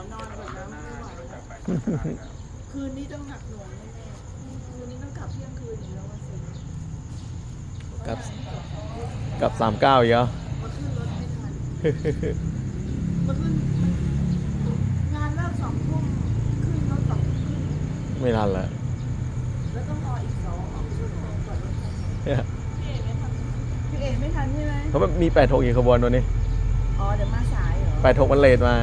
อนอนก่อนนะไม่ไหวแล้วคืนนี้ต้องหนักหน่วงแน่ๆคืนนี้ต้องกลับเที่ยงคืนอีกแล้วว่าสิกลับกับสามเก้าอีกเหรอมาขึ้นรถไม่ทันมาขึ้นงานเริ่มสองทุ่มขึ้นรถสองทุ่มครึ่งไม่ทันแล้วแล้วต้องรออีกสองชั่วโมงกว่ารถจะมาเนี่ยพี่เอ๋ไม่ทันใช่ไหมเขาะมันมีแปดหกอีกขบวนตัวนี้อ๋อเดี๋ยวมาสายเหรอแปดหกมันเลทมา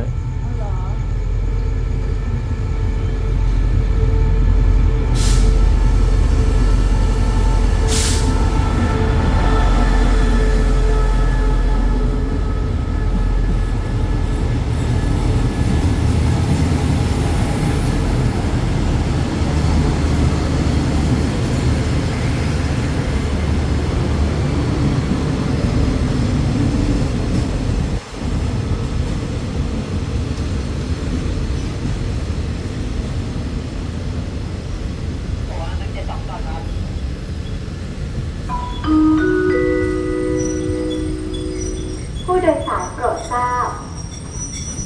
โดยสารโปรดทราบ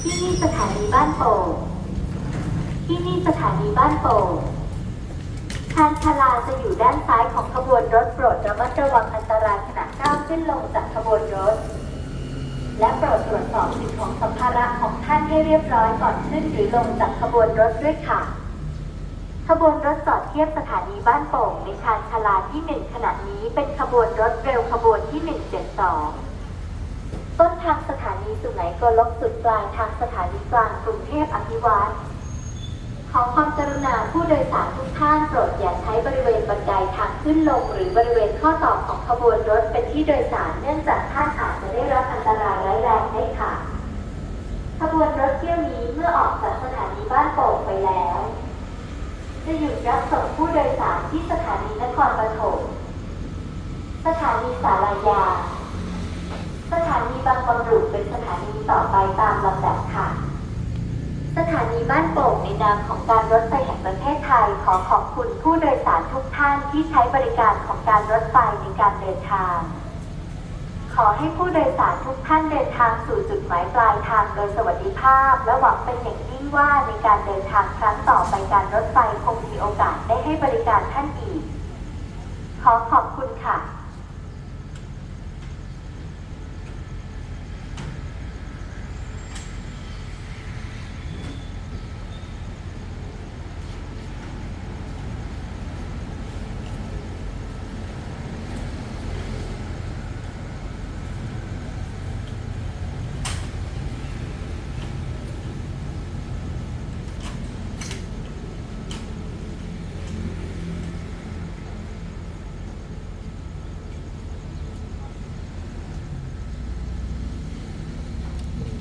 ที่นี่สถานีบ้านโป่งที่นี่สถานีบ้านโป่งชานชาลาจะอยู่ด้านซ้ายของขบวนรถโปรดระมัดระวังอันตรายขณะก้าวขึ้นลงจากขบวนรถ และโปรดตรวจสอบสิ่งของสัมภาระของท่านให้เรียบร้อยก่อนขึ้นหรือลงจากขบวนรถด้วยค่ะ ขบวนรถจอดเทียบสถานีบ้านโป่งในชานชาลาที่หนึ่งขณะนี้เป็นขบวนรถเร็วขบวนที่ 172 ต้นทางสถานีสุไหงโกลกสุดปลายทางสถานีกลางกรุงเทพอภิวัตรขอความกรุณาผู้โดยสารทุกท่านโปรดอย่าใช้บริเวณบันไดทางขึ้นลง หรือบริเวณข้อต่อของขบวนรถเป็นที่โดยสารเนื่องจากท่านอาจจะได้รับอันตรายร้ายแรงได้ค่ะ ขบวนรถเที่ยวนี้เมื่อออกจากสถานีบ้านโป่งไปแล้ว จะหยุดรับส่งผู้โดยสารที่สถานีนครปฐมสถานีสารายา สถานีบางบำรุเป็นสถานีต่อไปตามลำดับค่ะ สถานีบ้านโป่งในนามของการรถไฟแห่งประเทศไทยขอขอบคุณผู้โดยสารทุกท่านที่ใช้บริการของการรถไฟในการเดินทาง ขอให้ผู้โดยสารทุกท่านเดินทางสู่จุดหมายปลายทางโดยสวัสดิภาพ และหวังเป็นอย่างยิ่งว่าในการเดินทางครั้งต่อไปการรถไฟคงมีโอกาสได้ให้บริการท่านอีก ขอขอบคุณค่ะ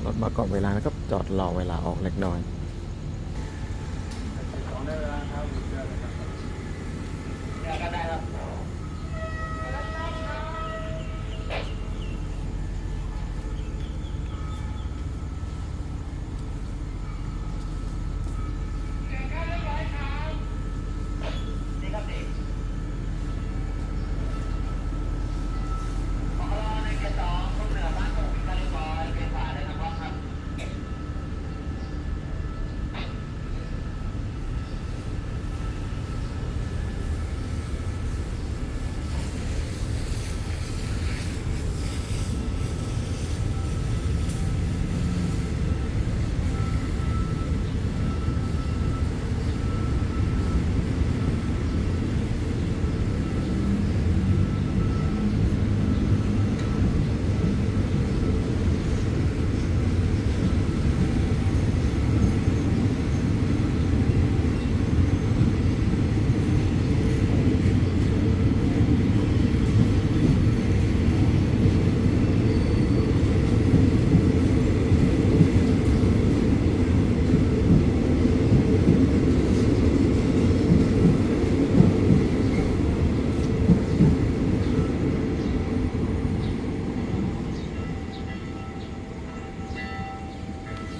ร ถมาก่อนเวลาแล้วก็จอดรอเวลาออกเล็กน้อยเดี๋ยวก็ได้ครับ